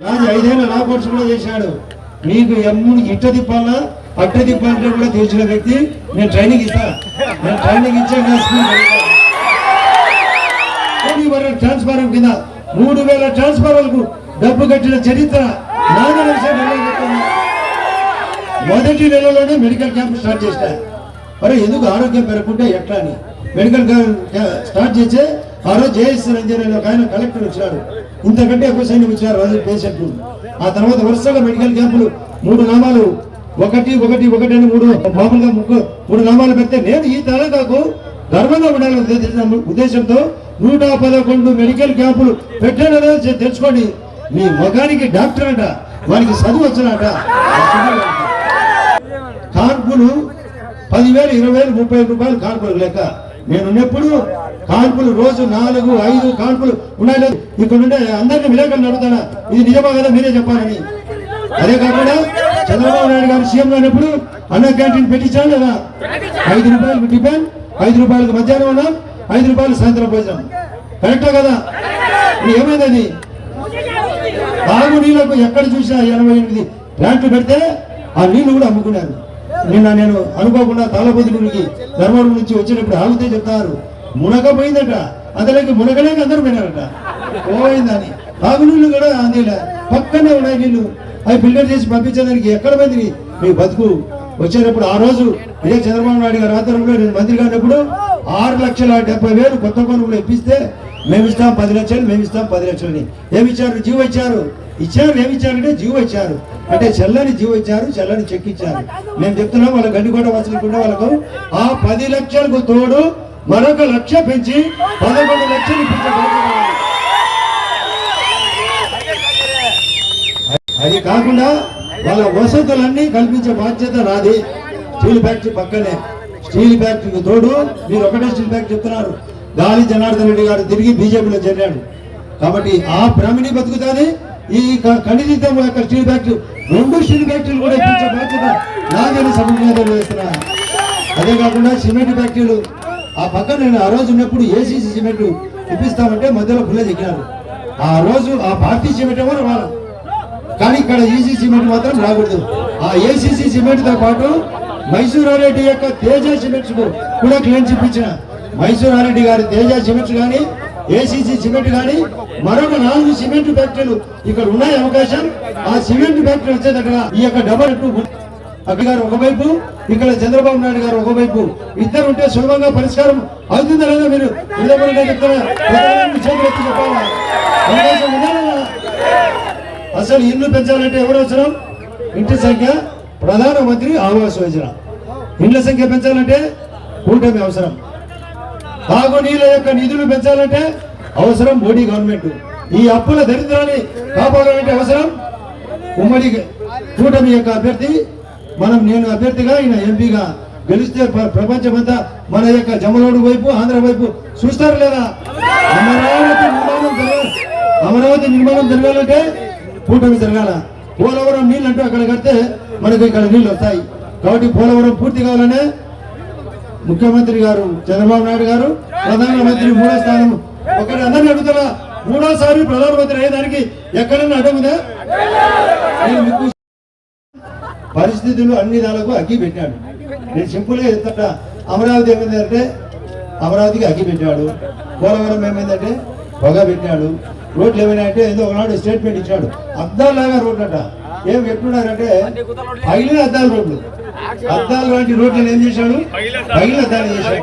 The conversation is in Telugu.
రాజు ఐదేళ్ళ లా కోర్సు కూడా చేశాడు. మీకు ఎమ్ముని ఇట్ట తిప్పాలా అట్ట తిప్పాలంటే కూడా తీర్చిన వ్యక్తి నేను ట్రైనింగ్ ఇస్తా. నేను ట్రైనింగ్ ఇచ్చే ట్రాన్స్ఫారం కింద మూడు వేల ట్రాన్స్ఫార్మర్లకు డబ్బు కట్టిన చరిత్ర మొదటి నెలలోనే మెడికల్ క్యాంప్ స్టార్ట్ చేసిన మరి ఎందుకు ఆరోగ్యం పెరగకుంటే ఎట్లా అని? మెడికల్ స్టార్ట్ చేస్తే ఆ రోజు జేఎస్ రంజన్ ఒక ఆయన కలెక్టర్ వచ్చారు ఇంతకంటే ఎక్కువ సైన్యం వచ్చారు రోజు పేషెంట్లు ఆ తర్వాత వరుసగా మెడికల్ క్యాంపులు మూడు నామాలు ఒకటి ఒకటి ఒకటి అని మూడు మామూలుగా ముగ్గురు మూడు నామాలు పెడితే నేను ఈ తలకాకు గర్వంగా ఉండాలని ఉద్దేశంతో నూట పదకొండు మెడికల్ క్యాంపులు పెట్టానో తెలుసుకోండి. మీ మగానికి డాక్టర్ అంట వానికి చదువు వచ్చినట. కాన్పులు పదివేలు ఇరవై వేలు ముప్పై రూపాయలు కాన్పులు లెక్క నేనున్నప్పుడు కాన్పులు రోజు నాలుగు ఐదు కాన్పులు ఉన్నాయి. లేదు ఇక్కడ ఉండే అందరినీ విలేకరులు నడుతాడా ఇది నిజమా కదా మీరే చెప్పాలని. అదే కాకుండా చంద్రబాబు నాయుడు గారు సీఎం అయినప్పుడు అన్న క్యాంటీన్ పెట్టించాను లేదా ఐదు రూపాయలకు టిఫిన్ ఐదు రూపాయలకు మధ్యాహ్నం అన్నం ఐదు రూపాయలు సాయంత్రం భోజనం. కరెక్టా కదా? ఏమైంది అది? తాగు నీళ్ళకు ఎక్కడ చూసినా ఎనభై ఎనిమిది ప్లాంట్లు పెడితే ఆ నీళ్ళు కూడా అమ్ముకున్నారు. నిన్న నేను అనుకోకుండా తాళబొద్దులకి ధర్మవరం నుంచి వచ్చినప్పుడు ఆగితే చెప్తారు మునకపోయిందట అందులోకి మునగలేక అందరూ పోయినారట పోయిందని. తాగు కూడా అందేలే. పక్కనే ఉన్నాయి నీళ్ళు. అవి ఫిల్టర్ చేసి పంపించేదానికి ఎక్కడ పోయింది మీ బతుకు? వచ్చేటప్పుడు ఆ రోజు ఇదే చంద్రబాబు నాయుడు గారి ఆధ్వర్యంలో నేను మంత్రిగా ఉన్నప్పుడు ఆరు లక్షల డెబ్బై వేలు కొత్త కొనుగోలు ఇప్పిస్తే మేము ఇస్తాం పది లక్షలు మేము ఇస్తాం పది లక్షలని ఏమి ఇచ్చారు జీవో ఇచ్చారు. ఇచ్చారు ఏమి ఇచ్చారంటే జీవో ఇచ్చారు. అంటే చెల్లని జీవో ఇచ్చారు చెల్లని చెక్ ఇచ్చారు. మేము చెప్తున్నాం వాళ్ళ గండికోట వసూలుకుంటే వాళ్ళకు ఆ పది లక్షలకు తోడు మరొక లక్ష పెంచి పదకొండు లక్షలు అది కాకుండా వాళ్ళ వసతులన్నీ కల్పించే బాధ్యత నాది. స్టీల్ ఫ్యాక్టరీ పక్కనే. స్టీల్ ఫ్యాక్టరీకి తోడు మీరు ఒకటే స్టీల్ ఫ్యాక్టరీ చెప్తున్నారు. గాలి జనార్దన్ రెడ్డి గారు తిరిగి బీజేపీలో చేరాడు. కాబట్టి ఆ భ్రమిని బతుకుతానే ఈ క- యొక్క స్టీల్ ఫ్యాక్టరీ రెండు స్టీల్ ఫ్యాక్టరీలు కూడా ఇప్పించే బాధ్యత నాదని సమన్వయం వేస్తున్నా అదే కాకుండా సిమెంట్ ఫ్యాక్టరీలు ఆ పక్కన నేను ఆ రోజు ఉన్నప్పుడు ఏసీసీ సిమెంట్ ఇప్పిస్తామంటే మధ్యలో పుల్ల చెక్కినారు ఆ రోజు ఆ పార్టీ సిమెంట్ ఎవరు వాళ్ళ కానీ ఇక్కడ ఈసీ సిమెంట్ మాత్రం రాకూడదు. ఆ ఏసీసీ సిమెంట్తో పాటు మైసూరారెడ్డి యొక్క తేజ సిమెంట్స్ కూడా క్లీన్ చూపించిన మైసూరారెడ్డి గారి తేజ సిమెంట్ కానీ ఏసీసీ సిమెంట్ కానీ మరొక నాలుగు సిమెంట్ ఫ్యాక్టరీలు ఇక్కడ ఉన్నాయి అవకాశం. ఆ సిమెంట్ ఫ్యాక్టరీ వచ్చేటట్టుగా ఈ యొక్క డబల్ టూ అక్క గారు ఒకవైపు ఇక్కడ చంద్రబాబు నాయుడు గారు ఒకవైపు. ఇద్దరు ఉంటే సులభంగా పరిష్కారం అవుతుందా లేదా మీరు అసలు ఇల్లు పెంచాలంటే ఎవరు అవసరం? ఇంటి సంఖ్య ప్రధానమంత్రి ఆవాస్ యోజన. ఇండ్ల సంఖ్య పెంచాలంటే కూటమి అవసరం. తాగునీళ్ళ యొక్క నిధులు పెంచాలంటే అవసరం మోడీ గవర్నమెంట్. ఈ అప్పుల దరిద్రాన్ని కాపాడాలంటే అవసరం ఉమ్మడి కూటమి యొక్క అభ్యర్థి మనం నేను అభ్యర్థిగా ఈయన ఎంపీగా గెలిస్తే ప్రపంచమంతా మన యొక్క జమలోడు వైపు ఆంధ్ర వైపు చూస్తారు లేదా అమరావతి నిర్మాణం అమరావతి నిర్మాణం జరగాలంటే కూటమి జరగాల. పోలవరం నీళ్ళు అంటూ అక్కడ కడితే మనకు ఇక్కడ నీళ్ళు వస్తాయి. కాబట్టి పోలవరం పూర్తి కావాలనే ముఖ్యమంత్రి గారు చంద్రబాబు నాయుడు గారు ప్రధానమంత్రి మూడో స్థానం. ఒకటి అందరిని అడుగుతారా మూడోసారి ప్రధానమంత్రి అయ్యేదానికి ఎక్కడన్నా అడగదా పరిస్థితులు అన్ని దాలకు అగ్గి పెట్టాడు నేను సింపుల్గా చెప్తా అమరావతి ఏమైందంటే అమరావతికి అగ్గి పెట్టాడు పోలవరం ఏమైందంటే పొగ పెట్టాడు రోడ్లు ఏమైనాయంటే ఏదో ఒకనాడు స్టేట్మెంట్ ఇచ్చాడు. అద్దాలాగా రోడ్లు అట ఏం పెట్టున్నారంటే పగిలిన అద్దాల రోడ్లు. అద్దాలు లాంటి రోడ్లను ఏం చేశాడు? పగిలిన అద్దాలు చేశాడు.